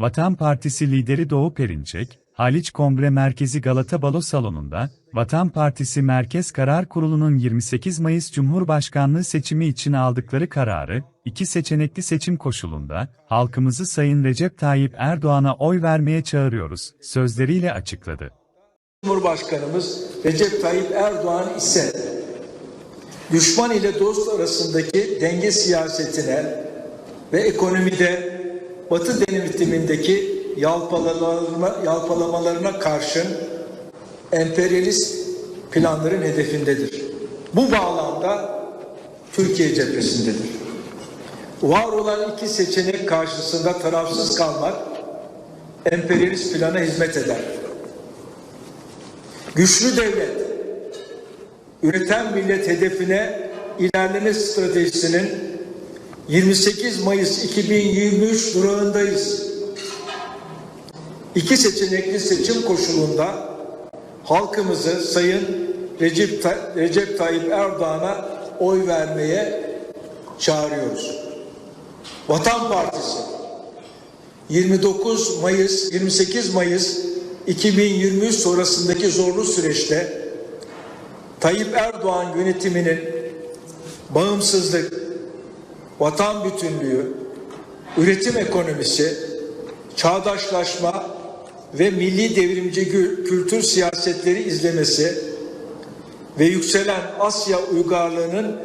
Vatan Partisi lideri Doğu Perinçek, Haliç Kongre Merkezi Galata Balo Salonu'nda, Vatan Partisi Merkez Karar Kurulu'nun 28 Mayıs Cumhurbaşkanlığı seçimi için aldıkları kararı, iki seçenekli seçim koşulunda, halkımızı Sayın Recep Tayyip Erdoğan'a oy vermeye çağırıyoruz, sözleriyle açıkladı. Cumhurbaşkanımız Recep Tayyip Erdoğan ise düşman ile dost arasındaki denge siyasetine ve ekonomide Batı denetimindeki yalpalamalarına, yalpalamalarına karşın emperyalist planların hedefindedir. Bu bağlamda Türkiye cephesindedir. Var olan iki seçenek karşısında tarafsız kalmak emperyalist plana hizmet eder. Güçlü devlet, üreten millet hedefine ilerleme stratejisinin 28 Mayıs 2023 durağındayız. İki seçenekli seçim koşulunda halkımızı Sayın Recep, Recep Tayyip Erdoğan'a oy vermeye çağırıyoruz. Vatan Partisi 29 Mayıs 28 Mayıs 2023 sonrasındaki zorlu süreçte Tayyip Erdoğan yönetiminin bağımsızlık, vatan bütünlüğü, üretim ekonomisi, çağdaşlaşma ve milli devrimci kültür siyasetleri izlemesi ve yükselen Asya uygarlığının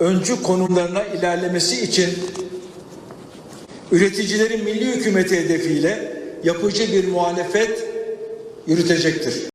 öncü konumlarına ilerlemesi için üreticilerin milli hükümeti hedefiyle yapıcı bir muhalefet yürütecektir.